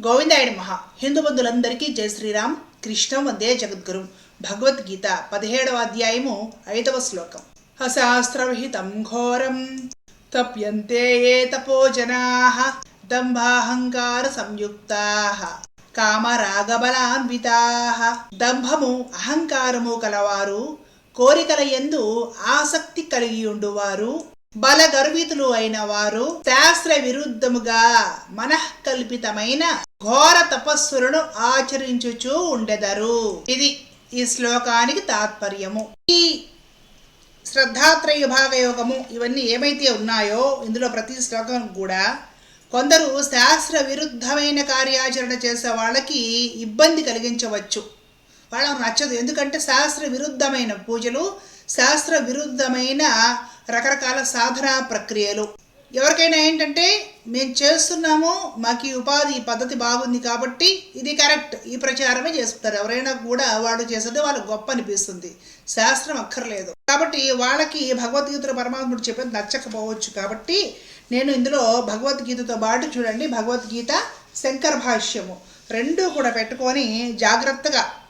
గోవిందాయుడు మహా హిందూ బంధులందరికీ జయ శ్రీరామ్. కృష్ణం వందే జగద్గురు. భగవద్గీత పదిహేడవ అధ్యాయము ఐదవ శ్లోకం. అశాస్త్రవిహితం ఘోరం. తప్యంతే ఏ తపో జనా. దంభాహంకార సంయుక్త. కామరాగబలాన్వితా. దంభము అహంకారము కలవారు. కోరికల ఎందు ఆసక్తి కలిగి ఉండువారు. బలగర్వితులు అయిన వారు శాస్త్ర విరుద్ధముగా మనఃకల్పితమైన ఘోర తపస్సులను ఆచరించుచూ ఉండెదరు. ఇది ఈ శ్లోకానికి తాత్పర్యము. ఈ శ్రద్ధాత్రయ భాగ యోగము ఇవన్నీ ఏమైతే ఉన్నాయో ఇందులో ప్రతి శ్లోకం కూడా కొందరు శాస్త్ర విరుద్ధమైన కార్యాచరణ చేసే వాళ్ళకి ఇబ్బంది కలిగించవచ్చు. వాళ్ళకు నచ్చదు. ఎందుకంటే శాస్త్ర విరుద్ధమైన పూజలు శాస్త్ర విరుద్ధమైన రకరకాల సాధనా ప్రక్రియలు. ఎవరికైనా ఏంటంటే మేము చేస్తున్నాము మాకు ఈ ఉపాధి పద్ధతి బాగుంది కాబట్టి ఇది కరెక్ట్ ఈ ప్రచారమే చేస్తారు ఎవరైనా కూడా వాళ్ళు చేసేది వాళ్ళకి గొప్ప అనిపిస్తుంది. శాస్త్రం అక్కర్లేదు. కాబట్టి వాళ్ళకి భగవద్గీతలో పరమాత్ముడు చెప్పేది నచ్చకపోవచ్చు కాబట్టి నేను ఇందులో భగవద్గీతతో పాటు చూడండి. భగవద్గీత శంకర భాష్యము. రెండూ కూడా పెట్టుకొని జాగ్రత్తగా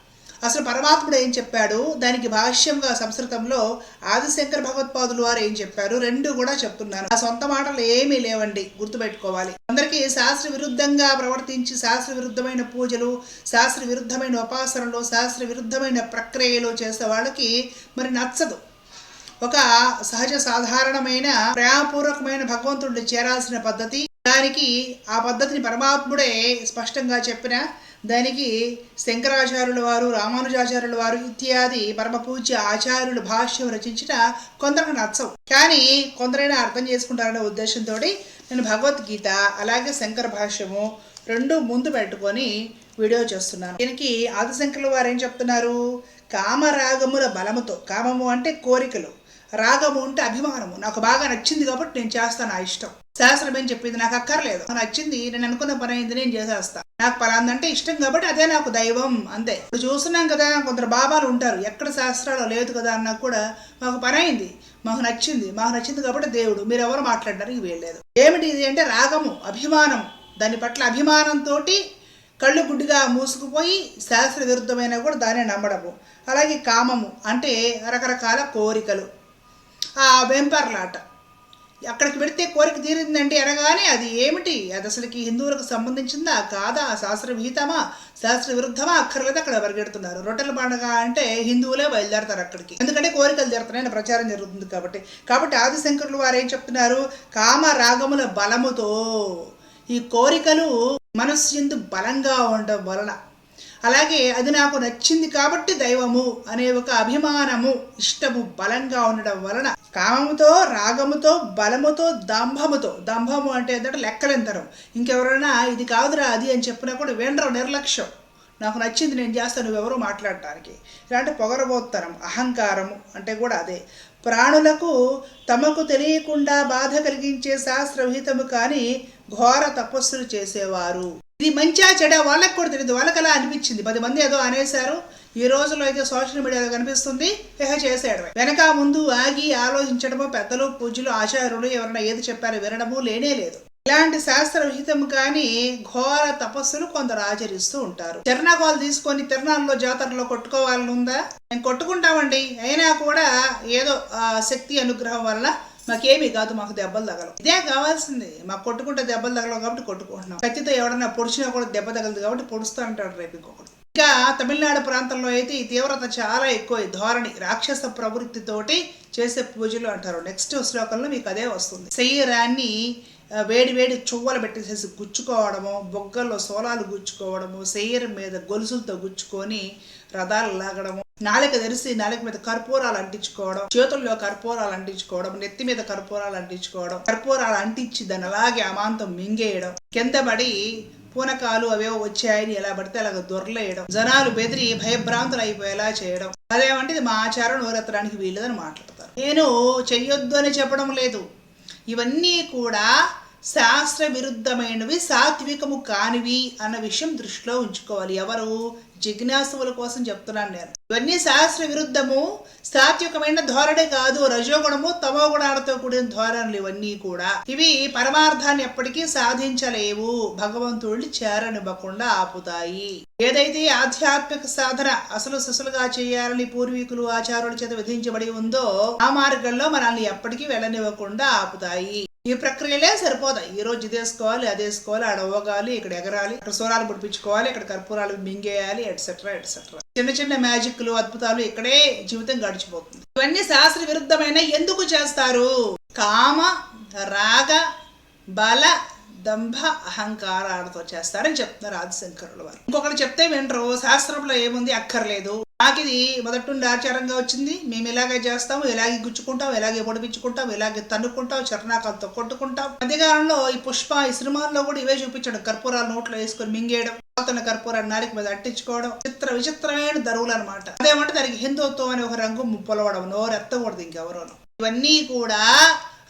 అసలు పరమాత్ముడు ఏం చెప్పాడు? దానికి భాష్యంగా సంస్కృతంలో ఆదిశంకర భగవత్పాదులు వారు ఏం చెప్పారు? రెండు కూడా చెప్తున్నాను. ఆ సొంత మాటలు ఏమీ లేవండి. గుర్తుపెట్టుకోవాలి. అందరికీ శాస్త్ర విరుద్ధంగా ప్రవర్తించి శాస్త్ర విరుద్ధమైన పూజలు శాస్త్ర విరుద్ధమైన ఉపాసనలు శాస్త్ర విరుద్ధమైన ప్రక్రియలు చేసే వాళ్ళకి మరి నచ్చదు. ఒక సహజ సాధారణమైన ప్రేమపూర్వకమైన భగవంతుడిని చేరాల్సిన పద్ధతి దానికి ఆ పద్ధతిని పరమాత్ముడే స్పష్టంగా చెప్పిన దానికి శంకరాచార్యుల వారు రామానుజాచార్యుల వారు ఇత్యాది పరమ పూజ్య ఆచార్యులు భాష్యం రచించిన కొందరికి నచ్చవు. కానీ కొందరైనా అర్థం చేసుకుంటారనే ఉద్దేశంతో నేను భగవద్గీత అలాగే శంకర భాష్యము రెండు ముందు పెట్టుకొని వీడియో చేస్తున్నాను. దీనికి ఆదిశంకర్ల వారు ఏం చెప్తున్నారు? కామరాగముల బలముతో కామము అంటే కోరికలు రాగము అంటే అభిమానము. నాకు బాగా నచ్చింది కాబట్టి నేను చేస్తాను నా ఇష్టం. శాస్త్రం ఏం చెప్పింది? నాకు అక్కర్లేదు. నాకు నచ్చింది నేను అనుకున్న పని అయింది నేను చేసేస్తా. నాకు పలాందంటే ఇష్టం కాబట్టి అదే నాకు దైవం అంతే. ఇప్పుడు చూస్తున్నాం కదా కొందరు బాబాలు ఉంటారు. ఎక్కడ శాస్త్రాలు లేదు కదా అన్నా కూడా మాకు పని అయింది. మాకు నచ్చింది. మాకు నచ్చింది కాబట్టి దేవుడు. మీరు ఎవరు మాట్లాడడానికి వీల్లేదు ఏమిటి ఇది అంటే రాగము అభిమానం దాని పట్ల అభిమానంతో కళ్ళు గుడ్డిగా మూసుకుపోయి శాస్త్ర విరుద్ధమైన కూడా దాన్ని నమ్మడము. అలాగే కామము అంటే రకరకాల కోరికలు. ఆ వెంపర్లాట. అక్కడికి పెడితే కోరిక తీరిందండి అనగానే అది ఏమిటి? అది అసలుకి హిందువులకు సంబంధించిందా? కాదా? శాస్త్ర విహితమా? శాస్త్ర విరుద్ధమా? అక్కర్లేదు అక్కడ పరిగెడుతున్నారు. రొట్టెల పండుగ అంటే హిందువులే బయలుదేరతారు అక్కడికి. ఎందుకంటే కోరికలు తీరుతున్నాయని ప్రచారం జరుగుతుంది కాబట్టి. కాబట్టి ఆదిశంకరులు వారు ఏం చెప్తున్నారు? కామ రాగముల బలముతో ఈ కోరికలు మనస్సు ఎందు బలంగా ఉండడం వలన అలాగే అది నాకు నచ్చింది కాబట్టి దైవము అనే ఒక అభిమానము ఇష్టము బలంగా ఉండడం వలన కామముతో రాగముతో బలముతో దంభముతో దంభము అంటే ఏంటంటే లెక్కలెంతరం ఇంకెవరైనా ఇది కాదురా అది అని చెప్పినా కూడా వినరు నిర్లక్ష్యం. నాకు నచ్చింది నేను చేస్తాను నువ్వెవరో మాట్లాడటానికి. ఇలాంటి పొగరబోత్తరం అహంకారము అంటే కూడా అదే. ప్రాణులకు తమకు తెలియకుండా బాధ కలిగించే శాస్త్రవిహితము కానీ ఘోర తపస్సులు చేసేవారు. ఇది మంచిగా చెడ వాళ్ళకి కూడా తెలియదు వాళ్ళకి అలా అనిపించింది. పది మంది ఏదో అనేశారు. ఈ రోజుల్లో అయితే సోషల్ మీడియాలో కనిపిస్తుంది. ఇహ చేసేయడమే. వెనక ముందు ఆగి ఆలోచించడము పెద్దలు పూజలు ఆచార్యులు ఎవరైనా ఏది చెప్పారో వినడము లేనే లేదు. ఇలాంటి శాస్త్ర విహితం కానీ ఘోర తపస్సులు కొందరు ఆచరిస్తూ ఉంటారు. తిరణాకోలు తీసుకొని తిరణాల్లో జాతరలో కొట్టుకోవాలని ఉందా మేము కొట్టుకుంటామండి. అయినా కూడా ఏదో శక్తి అనుగ్రహం వల్ల మాకేమీ కాదు మాకు దెబ్బలు తగలవు. ఇదే కావాల్సింది. మాకు కొట్టుకుంటే దెబ్బలు తగలవు కాబట్టి కొట్టుకుంటున్నాం. ఖచ్చితంగా ఎవడన్నా పొడిచినా కూడా దెబ్బ తగలదు కాబట్టి పొడుస్తూ అంటాడు రేపు ఇంకొకటి ఇంకా తమిళనాడు ప్రాంతంలో అయితే ఈ తీవ్రత చాలా ఎక్కువ ధోరణి రాక్షస ప్రవృత్తితోటి చేసే పూజలు అంటారు. నెక్స్ట్ శ్లోకంలో మీకు అదే వస్తుంది. శరీరాన్ని వేడి వేడి చువ్వలు పెట్టేసేసి గుచ్చుకోవడము బొగ్గల్లో సోలాలు గుచ్చుకోవడము శరీరం మీద గొలుసులతో గుచ్చుకొని రథాలు లాగడము. నాలుక తెరిసి నాలుక మీద కర్పూరాలు అంటించుకోవడం చేతుల్లో కర్పూరాలు అంటించుకోవడం నెత్తి మీద కర్పూరాలు అంటించుకోవడం కర్పూరాలు అంటించి దాన్ని అలాగే అమాంతం మింగేయడం. కింద పడి పూనకాలు అవేవో వచ్చాయని ఎలా పడితే అలాగ దొరలేయడం. జనాలు బెదిరి భయభ్రాంతులు అయిపోయేలా చేయడం. అదేమంటే ఇది మా ఆచారం నోరెత్తడానికి వీలుదని మాట్లాడతారు. నేను చెయ్యొద్దు అని చెప్పడం లేదు. ఇవన్నీ కూడా శాస్త్ర విరుద్ధమైనవి సాత్వికము కానివి అన్న విషయం దృష్టిలో ఉంచుకోవాలి. ఎవరు? జిజ్ఞాసువుల కోసం చెప్తున్నాను నేను. ఇవన్నీ శాస్త్ర విరుద్ధము సాత్వికమైన ధోరణి కాదు రజోగుణము తమో గుణాలతో కూడిన ధోరణులు ఇవన్నీ కూడా. ఇవి పరమార్థాన్ని ఎప్పటికీ సాధించలేవు. భగవంతుడిని చేరనివ్వకుండా ఆపుతాయి. ఏదైతే ఆధ్యాత్మిక సాధన అసలు ససులుగా చేయాలని పూర్వీకులు ఆచారుల చేత విధించబడి ఉందో ఆ మార్గంలో మనల్ని ఎప్పటికీ వెళ్ళనివ్వకుండా ఆపుతాయి. ఈ ప్రక్రియలే సరిపోతాయి. ఈ రోజు ఇది వేసుకోవాలి అది వేసుకోవాలి ఆడ ఓగాలి ఇక్కడ ఎగరాలి ఇక్కడ సోరాలు పుడిపించుకోవాలి ఇక్కడ కర్పూరాలు మింగేయాలి ఎట్సెట్రా ఎట్సెట్రా చిన్న చిన్న మ్యాజిక్లు అద్భుతాలు ఇక్కడే జీవితం గడిచిపోతుంది. ఇవన్నీ శాస్త్ర విరుద్ధమైన ఎందుకు చేస్తారు? కామ రాగ బల దంభ అహంకారాలతో చేస్తారని చెప్తున్నారు ఆదిశంకరుల వారు. ఇంకొకటి చెప్తే వినరు. శాస్త్రంలో ఏముంది? అక్కర్లేదు. నాకు ఇది మొదటి నుండి ఆచారంగా వచ్చింది. మేము ఇలాగే చేస్తాము ఇలాగే గుచ్చుకుంటాం ఇలాగే పొడిపించుకుంటాం ఇలాగే తన్నుకుంటాం చరణాకాలతో కొట్టుకుంటాం మధ్యకాలంలో ఈ పుష్ప ఈ సినిమాల్లో కూడా ఇవే చూపించడం. కర్పూరాలు నోట్లో వేసుకొని మింగేయడం అతని కర్పూరాన్ని నాలుగు మీద అట్టించుకోవడం చిత్ర విచిత్రమైన దరువులు అనమాట అదేమంటే దానికి హిందుత్వం అనే ఒక రంగు ముప్పలవడం నోరు ఎత్తకూడదు ఇంకెవరోను. ఇవన్నీ కూడా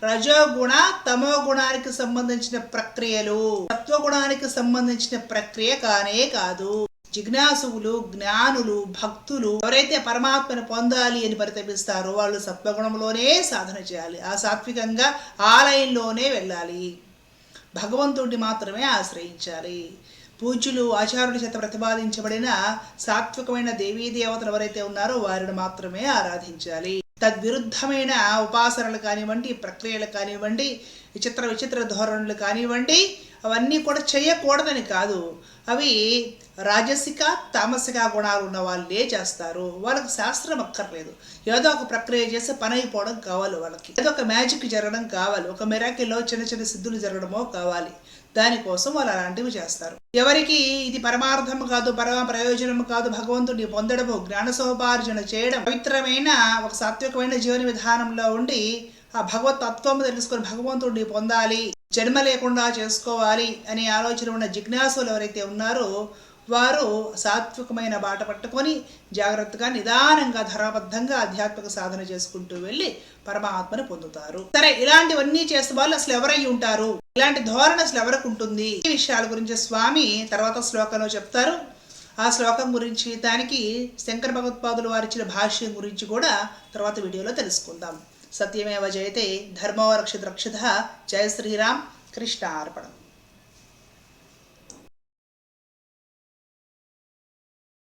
రజోగుణ తమో గుణానికి సంబంధించిన ప్రక్రియలు. సత్వగుణానికి సంబంధించిన ప్రక్రియ కానే కాదు. జిజ్ఞాసువులు జ్ఞానులు భక్తులు ఎవరైతే పరమాత్మను పొందాలి అని పరితపిస్తారో వాళ్ళు సత్వగుణంలోనే సాధన చేయాలి. ఆ సాత్వికంగా ఆలయంలోనే వెళ్ళాలి. భగవంతుడిని మాత్రమే ఆశ్రయించాలి. పూజ్యులు ఆచారుల చేత ప్రతిపాదించబడిన సాత్వికమైన దేవీ దేవతలు ఎవరైతే ఉన్నారో వారిని మాత్రమే ఆరాధించాలి. తద్విరుద్ధమైన ఉపాసనలు కానివ్వండి ప్రక్రియలు కానివ్వండి విచిత్ర విచిత్ర ధోరణులు కానివ్వండి అవన్నీ కూడా చేయకూడదని కాదు. అవి రాజసిక తామసిక గుణాలు ఉన్న వాళ్ళే చేస్తారు. వాళ్ళకి శాస్త్రం అక్కర్లేదు. ఏదో ఒక ప్రక్రియ చేసి పని అయిపోవడం కావాలి వాళ్ళకి. ఏదో ఒక మ్యాజిక్ జరగడం కావాలి. ఒక మెరాకిల్లో చిన్న చిన్న సిద్ధులు జరగడమో కావాలి. దానికోసం వాళ్ళు అలాంటివి చేస్తారు. ఎవరికి ఇది పరమార్థం కాదు పరమ ప్రయోజనం కాదు భగవంతుడిని పొందడము జ్ఞాన సోపార్జన చేయడం పవిత్రమైన ఒక సాత్వికమైన జీవన విధానంలో ఉండి ఆ భగవత్ తత్వము తెలుసుకొని భగవంతుడిని పొందాలి. జన్మ లేకుండా చేసుకోవాలి అనే ఆలోచన ఉన్న జిజ్ఞాసులు ఎవరైతే ఉన్నారో వారు సాత్వికమైన బాట పట్టుకొని జాగ్రత్తగా నిదానంగా ధరాబద్ధంగా ఆధ్యాత్మిక సాధన చేసుకుంటూ వెళ్ళి పరమాత్మను పొందుతారు. సరే ఇలాంటివన్నీ చేసే వాళ్ళు అసలు ఎవరై ఉంటారు? ఇలాంటి ధోరణ అసలు ఎవరికి ఉంటుంది? ఈ విషయాల గురించి స్వామి తర్వాత శ్లోకంలో చెప్తారు. ఆ శ్లోకం గురించి దానికి శంకర భగవత్పాదులు వారిచ్చిన భాష్యం గురించి కూడా తర్వాత వీడియోలో తెలుసుకుందాం. सत्यमेव जयते धर्मो रक्षित रक्षितः जय श्रीराम कृष्णार्पणम्।